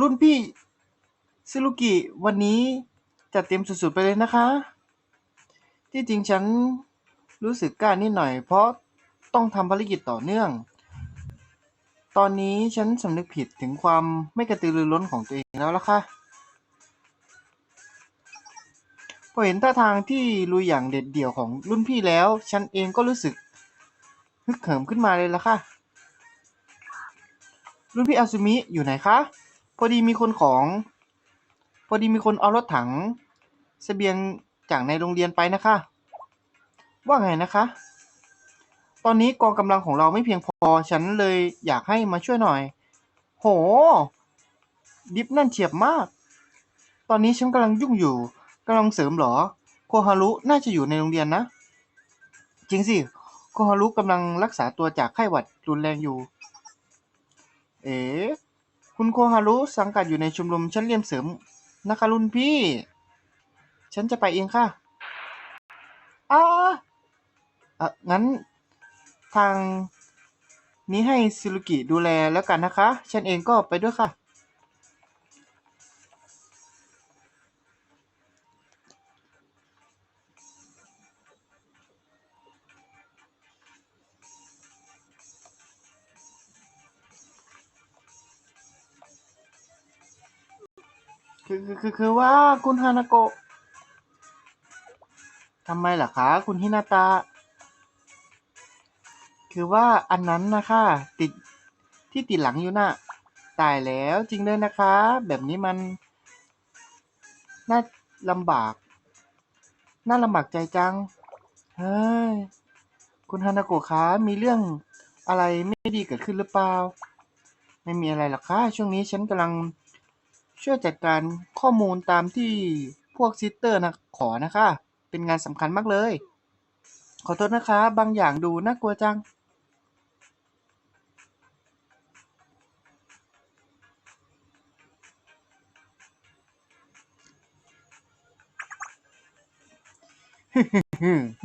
รุ่นพี่ซึรุกิวันนี้จัดเต็มสุด ๆ ไปเลยนะคะ ที่จริงฉันรู้สึกกล้านิดหน่อย เพราะต้องทำภารกิจต่อเนื่อง ตอนนี้ฉันสำนึกผิดถึงความไม่กระตือรือร้นของตัวเองแล้วล่ะค่ะพอเห็นท่าทางที่ลุยอย่างเด็ดเดี่ยวของรุ่นพี่แล้ว ฉันเองก็รู้สึกฮึกเหิมขึ้นมาเลยล่ะค่ะ รุ่นพี่อาซุมิอยู่ไหนคะ อดีมีคนของ พอดีมีคนเอารถถังเสบียงจากในโรงเรียนไปนะคะ ว่าไงนะคะ ตอนนี้กองกำลังของเราไม่เพียงพอ ฉันเลยอยากให้มาช่วยหน่อย โห ดิฟนั่นเฉียบมาก ตอนนี้ฉันกำลังยุ่งอยู่กำลังเสริมหรอ โคฮารุน่าจะอยู่ในโรงเรียนนะ จริงสิ โคฮารุกำลังรักษาตัวจากไข้หวัดรุนแรงอยู่ เอ๋ คุณโคฮารุสังกัดอยู่ในชมรมชั้นเรียนเสริมนะคะรุ่นพี่ ฉันจะไปเองค่ะอ้าเอะงั้น ทางนี้ให้ซิลุกิดูแลแล้วกันนะคะ ฉันเองก็ไปด้วยค่ะ คือคือคือคือว่าคุณฮานาโกะทำไมล่ะคะ คุณฮินาตะคือว่าอันนั้นนะคะติดที่ติดหลังอยู่น่ะตายแล้วจริงด้วยนะคะ แบบนี้มัน น่าลำบาก น่าลำบากใจจัง เฮ้ย คุณฮานาโกะคะมีเรื่องอะไรไม่ดีเกิดขึ้นหรือเปล่า ไม่มีอะไรหรอกคะช่วงนี้ฉันกำลัง ช่วยจัดการข้อมูลตามที่พวกซิสเตอร์นะขอนะคะ เป็นงานสำคัญมากเลย ขอโทษนะคะ บางอย่างดูน่ากลัวจัง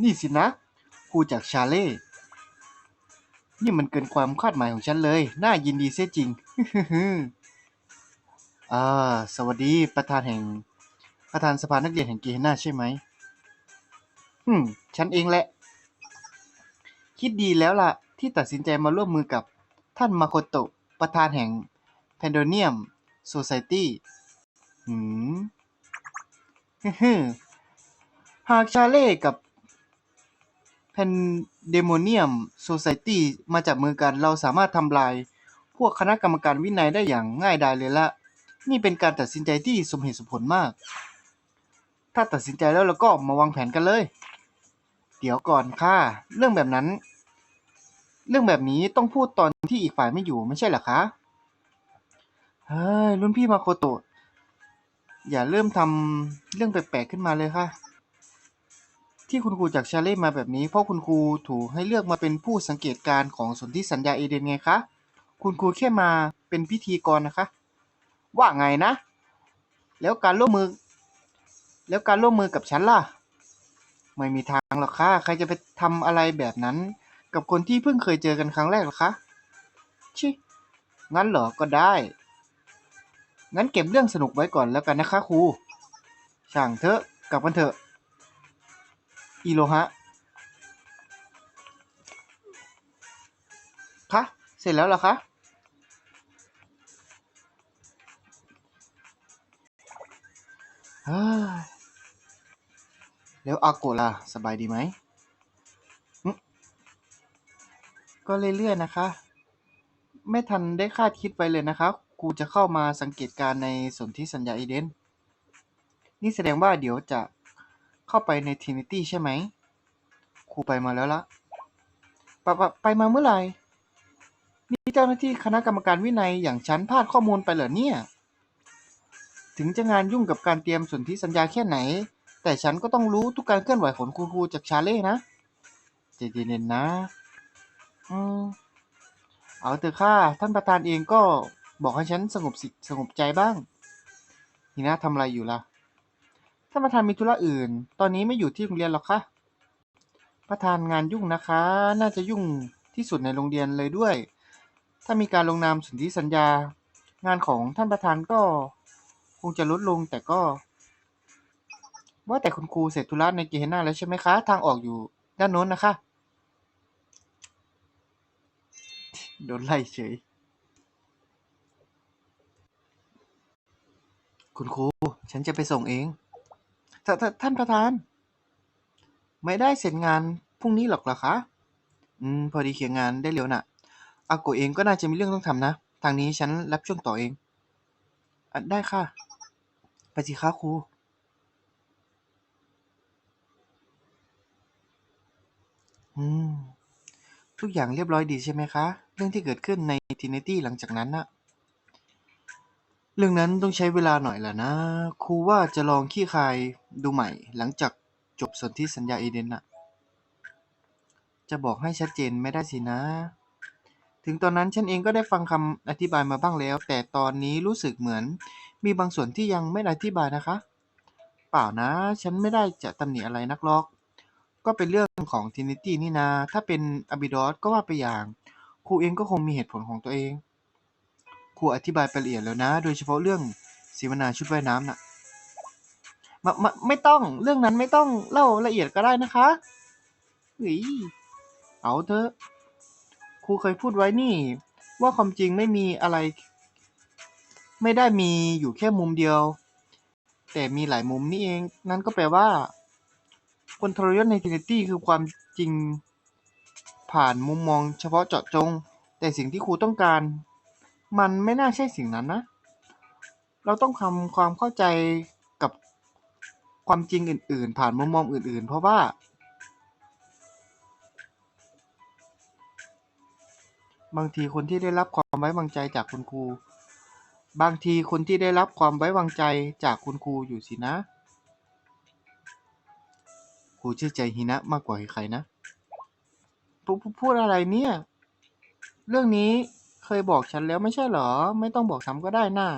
นี่สินะครูจากชาเล่ นี่มันเกินความคาดหมายของฉันเลย น่ายินดีเสียจริง อ่า สวัสดีประธานแห่ง ประธานสภานักเรียนแห่งเกเฮน่าใช่ไหมฮึมฉันเองแหละ คิดดีแล้วล่ะ ที่ตัดสินใจมาร่วมมือกับท่านมาโคโตะประธานแห่ง p a n d o n i u m Society หืมฮึหากชาเล่กับ Pandemonium Society มาจับมือกัน เราสามารถทำลาย พวกคณะกรรมการวินัยได้อย่างง่ายดายเลยละ นี่เป็นการตัดสินใจที่สมเหตุสมผลมาก ถ้าตัดสินใจแล้วเราก็มาวางแผนกันเลย เดี๋ยวก่อนค่ะ เรื่องแบบนั้น เรื่องแบบนี้ต้องพูดตอนที่อีกฝ่ายไม่อยู่ไม่ใช่หรอคะ เฮ้ยรุ่นพี่มาโคโตะ อย่าเริ่มทำเรื่องแปลกๆขึ้นมาเลยค่ะ ที่คุณครูจากชาเล่มาแบบนี้ เพราะคุณครูถูกให้เลือกมาเป็นผู้สังเกตการณ์ของสนธิสัญญาเอเดนไงคะ คุณครูแค่มาเป็นพิธีกรนะคะ ว่าไงนะ แล้วการร่วมมือ แล้วการร่วมมือกับฉันล่ะ ไม่มีทางหรอกค่ะ ใครจะไปทำอะไรแบบนั้น กับคนที่เพิ่งเคยเจอกันครั้งแรกหรอคะชิงั้นเหรอก็ได้ งั้นเก็บเรื่องสนุกไว้ก่อนแล้วกันนะคะครูช่างเถอะกลับกันเถอะอีโลฮะคะเสร็จแล้วเหรอคะ แล้วอาโกะล่ะ สบายดีไหม ก็เรื่อยๆนะคะ ไม่ทันได้คาดคิดไว้เลยนะคะครูจะเข้ามาสังเกตการณ์ในสนธิสัญญาเอเดน นี่แสดงว่าเดี๋ยวจะเข้าไปในทรินิตี้ใช่ไหม ครูไปมาแล้วละปไปไปมาเมื่อไหร่ นี่เจ้าหน้าที่คณะกรรมการวินัยอย่างฉันพลาดข้อมูลไปเหรอเนี่ย ถึงจะงานยุ่งกับการเตรียมสนธิสัญญาแค่ไหน แต่ฉันก็ต้องรู้ทุกการเคลื่อนไหวของคุณครูจากชาเล่นะใจเย็นๆนะ อืม เอาเถอะค่ะ ท่านประธานเองก็บอกให้ฉันสงบสิสงบใจบ้างนี่นะทำอะไรอยู่ล่ะ ท่านประธานมีธุระอื่น ตอนนี้ไม่อยู่ที่โรงเรียนหรอกคะประธานงานยุ่งนะคะ น่าจะยุ่งที่สุดในโรงเรียนเลยด้วย ถ้ามีการลงนามสนธิสัญญา งานของท่านประธานก็ คงจะลดลงแต่ก็ ว่าแต่คุณครูเสร็จธุระในเกเฮน่าแล้วใช่ไหมคะ ทางออกอยู่ด้านโน้นนะคะ โดนไล่เฉย คุณครู ฉันจะไปส่งเองททท่านประธาน ไม่ได้เสร็จงานพรุ่งนี้หรอกเหรอคะ อืม พอดีเคลียร์งานได้เร็วน่ะอาโกะเองก็น่าจะมีเรื่องต้องทำนะ ทางนี้ฉันรับช่วงต่อเอง ได้ค่ะ ไปสิคะครูอืม ทุกอย่างเรียบร้อยดีใช่ไหมคะ เรื่องที่เกิดขึ้นในทินิตี้หลังจากนั้นน่ะ เรื่องนั้นต้องใช้เวลาหน่อยแหละนะ ครูว่าจะลองขี้คายดูใหม่ หลังจากจบสนธิสัญญาเอเดนน่ะ จะบอกให้ชัดเจนไม่ได้สินะ ถึงตอนนั้นฉันเองก็ได้ฟังคำอธิบายมาบ้างแล้ว แต่ตอนนี้รู้สึกเหมือน มีบางส่วนที่ยังไม่ได้อธิบายนะคะ เปล่านะ ฉันไม่ได้จะตำหนิอะไรนักหรอก ก็เป็นเรื่องของทินิตี้นี่นา ถ้าเป็นอบิดอสก็ว่าไปอย่าง ครูเองก็คงมีเหตุผลของตัวเอง ครูอธิบายไปละเอียดแล้วนะ โดยเฉพาะเรื่องเสวนาชุดว่ายน้ำน่ะมามาไม่ต้องเรื่องนั้นไม่ต้องเล่าละเอียดก็ได้นะคะเฮ้ยเอาเถอะ ครูเคยพูดไว้นี่ ว่าความจริงไม่มีอะไร ไม่ได้มีอยู่แค่มุมเดียว แต่มีหลายมุมนี่เอง นั่นก็แปลว่า คนทรยศในทินิตี้คือความจริงผ่านมุมมองเฉพาะเจาะจง แต่สิ่งที่ครูต้องการ มันไม่น่าใช่สิ่งนั้นนะ เราต้องทำความเข้าใจกับความจริงอื่น ๆ ผ่านมุมมองอื่น ๆ เพราะว่า บางทีคนที่ได้รับความไว้วางใจจากคุณครู บางทีคนที่ได้รับความไว้วางใจจากคุณครูอยู่สินะ ครูเชื่อใจฮินะมากกว่าใครนะพูพูพูดอะไรเนี่ย เรื่องนี้เคยบอกฉันแล้วไม่ใช่เหรอ ไม่ต้องบอกซ้ำก็ได้น่า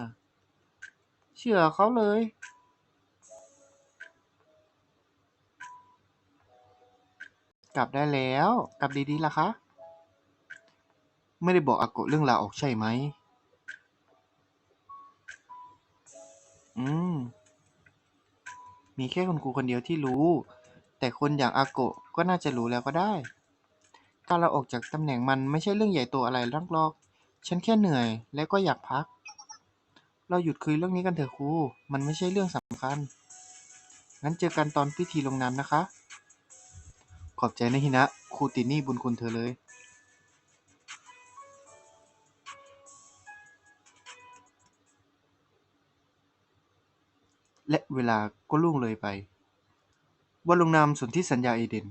เชื่อเขาเลย กลับได้แล้ว กลับดีๆล่ะคะ ไม่ได้บอกอาโกะเรื่องลาออกใช่ไหม อืม มีแค่คุณครูคนเดียวที่รู้ แต่คนอย่างอาโกะก็น่าจะรู้แล้วก็ได้ การลาออกจากตำแหน่งมันไม่ใช่เรื่องใหญ่โตอะไรลักหรอก ฉันแค่เหนื่อยและก็อยากพัก เราหยุดคุยเรื่องนี้กันเถอะครู มันไม่ใช่เรื่องสำคัญ งั้นเจอกันตอนพิธีลงนามนะคะ ขอบใจนะฮินะ ครูตินี่บุญคุณเธอเลย และเวลาก็ล่วงเลยไป วันลงนามสนธิสัญญาเอเดน